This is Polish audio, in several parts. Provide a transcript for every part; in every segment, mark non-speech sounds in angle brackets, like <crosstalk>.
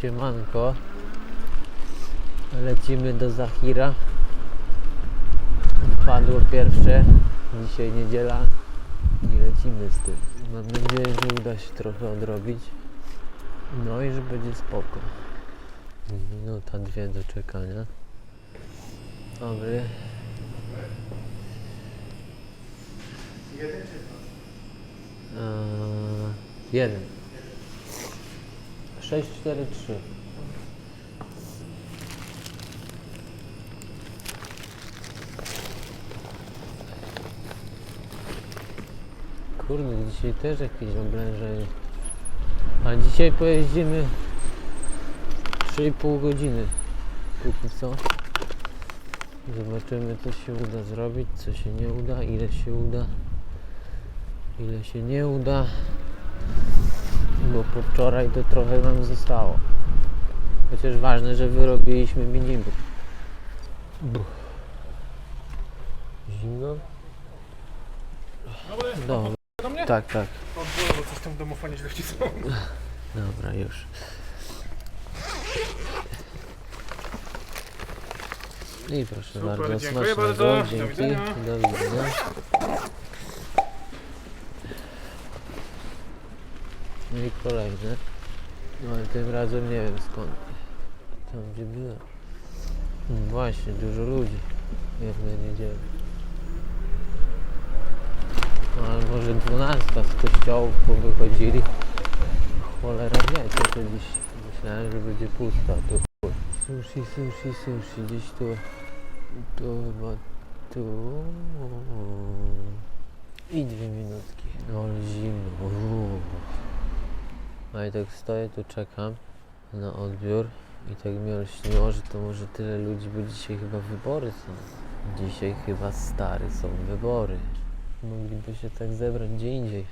Siemanko. Lecimy do Zachira. Padło pierwsze. Dzisiaj niedziela. I lecimy z tym. Mam nadzieję, że uda się trochę odrobić. No i że będzie spoko. Minuta, dwie do czekania. Dobry. Eee, jeden. 6, 4, 3. Kurde, dzisiaj też jakieś oblężenie. A dzisiaj pojeździmy 3,5 godziny. Póki co. Zobaczymy co się uda zrobić, co się nie uda, ile się uda, ile się nie uda. Bo po wczoraj to trochę nam zostało. Chociaż ważne, że wyrobiliśmy minimum. Zimno? Dobra. Do mnie? Tak, tak. O Boże, bo coś tam w domofonie źle wcisnął. <laughs> Dobra, już. I proszę Super, bardzo, dziękuję smacznego. bardzo. Do Dzięki. widzenia. Do widzenia. No i kolejne. No ale tym razem nie wiem skąd. Tam gdzie byłem. Mm, Właśnie, dużo ludzi. Jedne niedzielę. No ale może 12 z kościołów wychodzili. Cholera wie, co to dziś. Myślałem, że będzie pusto, a to chuj. Sushi, sushi, sushi, gdzieś tu. Tu chyba tu. I dwie minutki. No ale zimno. Uuu. A i tak stoję tu czekam na odbiór i tak mi olśniło, że to może tyle ludzi, bo dzisiaj chyba wybory są. Dzisiaj chyba stary są wybory. Mogliby się tak zebrać gdzie indziej,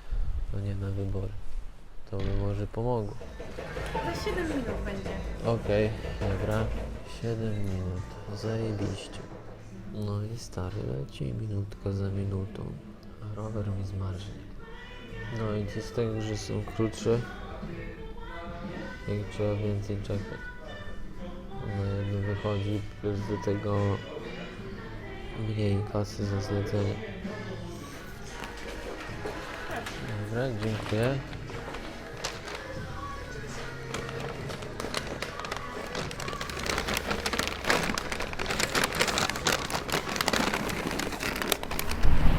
a nie na wybory. To by może pomogło. Za 7 minut będzie. Okej, dobra. 7 minut. Zajebiście. No i stary leci minutka za minutą. A rower mi zmarznie. No i co z tego, że są krótsze, jak trzeba więcej czekać. Na jedno wychodzi, plus do tego mniej kasy za zlecenie. Dobra, dziękuję.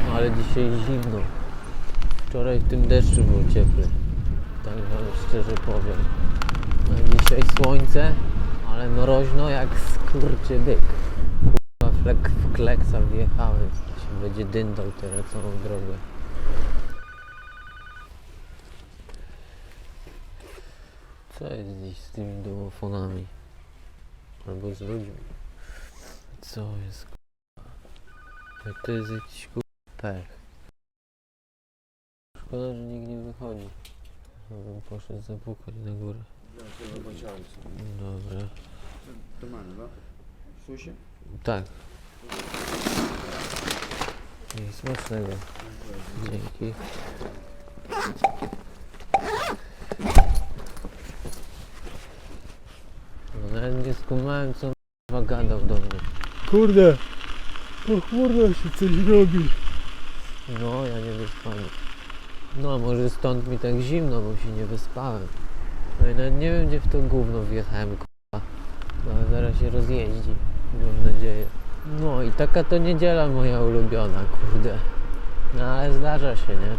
No ale dzisiaj zimno. Wczoraj w tym deszczu było cieplej. Tak szczerze powiem. Dzisiaj słońce, ale mroźno jak skurczy byk. Kurwa flek w kleksa wjechałem. Się będzie dyndał teraz całą drogę. Co jest dziś z tymi domofonami? Albo z ludźmi? Co jest jak to jest jakiś kur... pech. Szkoda, że nikt nie wychodzi. Bym poszedł zapukać na górę. Dobra. Normalnie, no? Słyszy? Tak. I smacznego. Dzięki. No nawet nie skumałem co on gadał do mnie. Kurde, pochmurno się coś robi. No, ja nie wyspany. No, może stąd mi tak zimno, bo się nie wyspałem. No i nawet nie wiem, gdzie w to gówno wjechałem, k***a. No, zaraz się rozjeździ, mam nadzieję. No i taka to niedziela moja ulubiona, kurde. No, ale zdarza się, nie?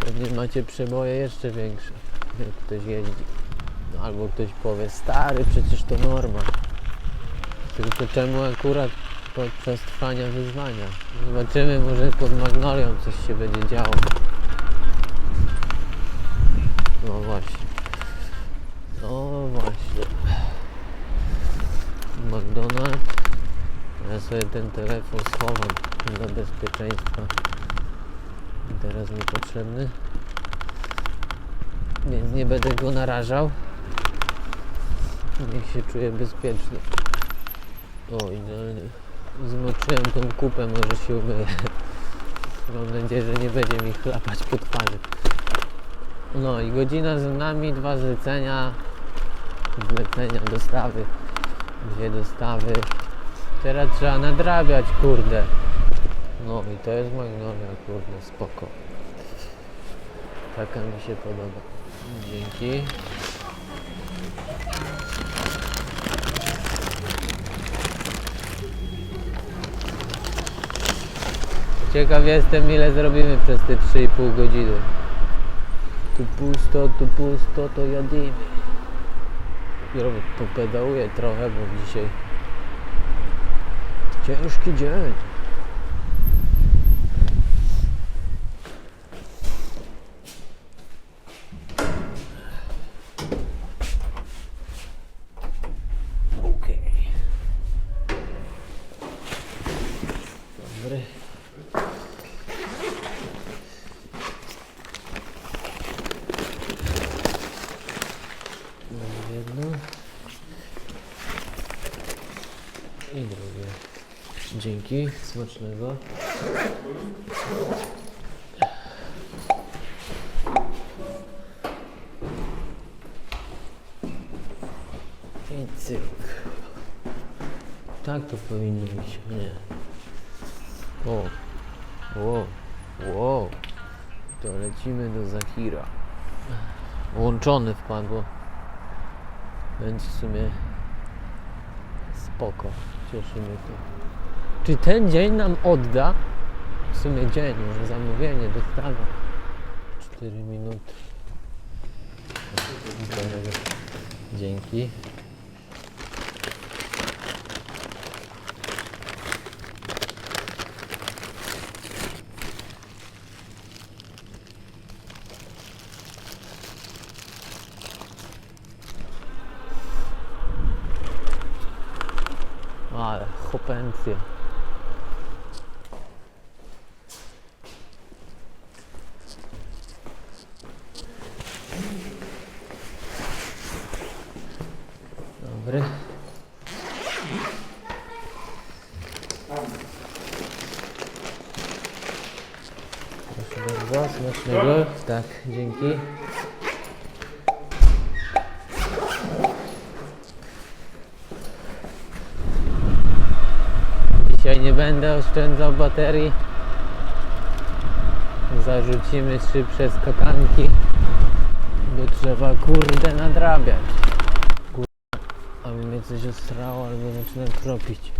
Pewnie macie przeboje jeszcze większe, jak ktoś jeździ. No, albo ktoś powie, stary, przecież to norma. Tylko czemu akurat podczas trwania wyzwania. Zobaczymy, może pod Magnolią coś się będzie działo. McDonald's. Ja sobie ten telefon schowam dla bezpieczeństwa. Teraz mi potrzebny. Więc nie będę go narażał. Niech się czuje bezpiecznie. O, idealnie. Zmoczyłem tą kupę, może się umyję. Mam nadzieję, że nie będzie mi chlapać po twarzy. No i godzina za nami, dwa zlecenia. zlecenia, dostawy, dwie dostawy. Teraz trzeba nadrabiać, kurde. No i to jest Magnolia, kurde, spoko. Taka mi się podoba. Dzięki. Ciekaw jestem ile zrobimy przez te 3,5 godziny. Tu pusto, tu pusto, to jadymy. Dopiero popedałuję trochę, bo dzisiaj ciężki dzień. Okej. Dobry. Mam jedno. I drugie. Dzięki, smacznego. I cyk. Tak to powinno być, nie. O, o, o. To lecimy do Zahira. Łączone wpadło. Więc w sumie spoko. Cieszy mnie to. Czy ten dzień nam odda? W sumie dzień, może zamówienie, dostawa. 4 minuty. Dzięki. Ale chopencja. Dobry. Smacznego. Tak, dzięki. Dzisiaj nie będę oszczędzał baterii. Zarzucimy szybsze skakanki, bo trzeba kurde nadrabiać. Kurde, aby mnie coś ostrało albo zaczynam kropić.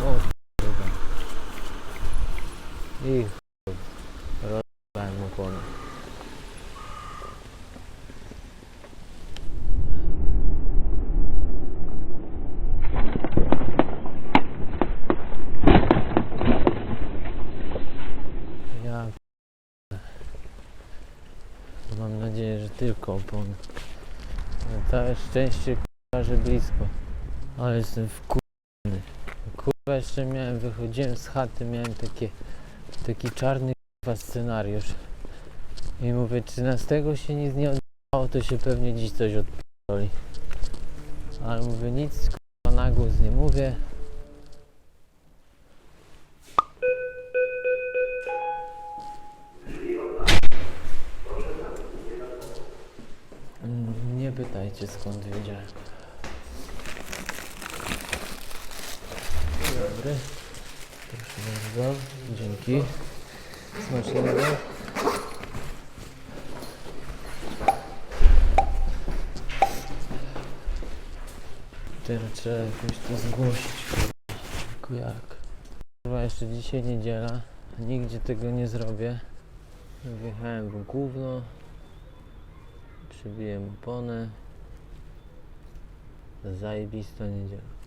O kurde. I rozbałem opony. Ja p- mam nadzieję, że tylko opony. Na całe szczęście kurwa, że blisko. Ale jestem wkurny. Kurwa jeszcze miałem, wychodziłem z chaty, miałem takie, taki czarny scenariusz. I mówię, 13 się nic nie odbywało, to się pewnie dziś coś odpierdoli. Ale mówię, nic kurwa na głos nie mówię. Mm, Nie pytajcie skąd wiedziałem. Dobry. Proszę bardzo. Dzięki. Smacznego. Teraz trzeba jakoś to zgłosić. Tylko jak? Chyba jeszcze dzisiaj niedziela. Nigdzie tego nie zrobię. Wjechałem w gówno. Przybiłem oponę. Zajebista niedziela.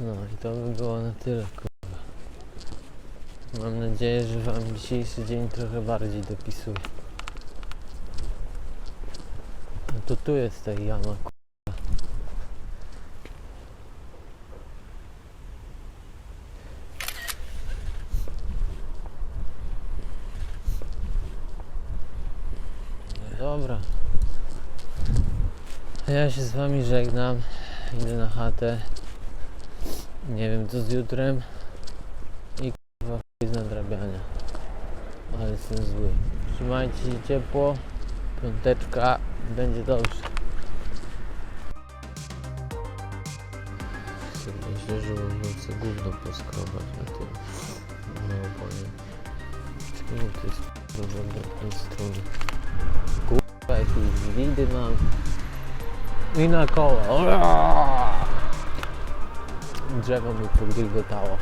No i to by było na tyle, kurwa. Mam nadzieję, że wam dzisiejszy dzień trochę bardziej dopisuje. A to tu jest ta jama, kurwa. No Dobra. Ja się z wami żegnam. Idę na chatę. Nie wiem co z jutrem. I kurwa chuj z nadrabiania. Ale jestem zły. Trzymajcie się ciepło. Piąteczka, będzie dobrze. Myślę, że mam nocy gówno poskrobać na tym. No powiem. Czemu to jest kurwa drugą stronę? Kurwa, jakieś widy mam. I na koła. Drzewo mi podgrygotało.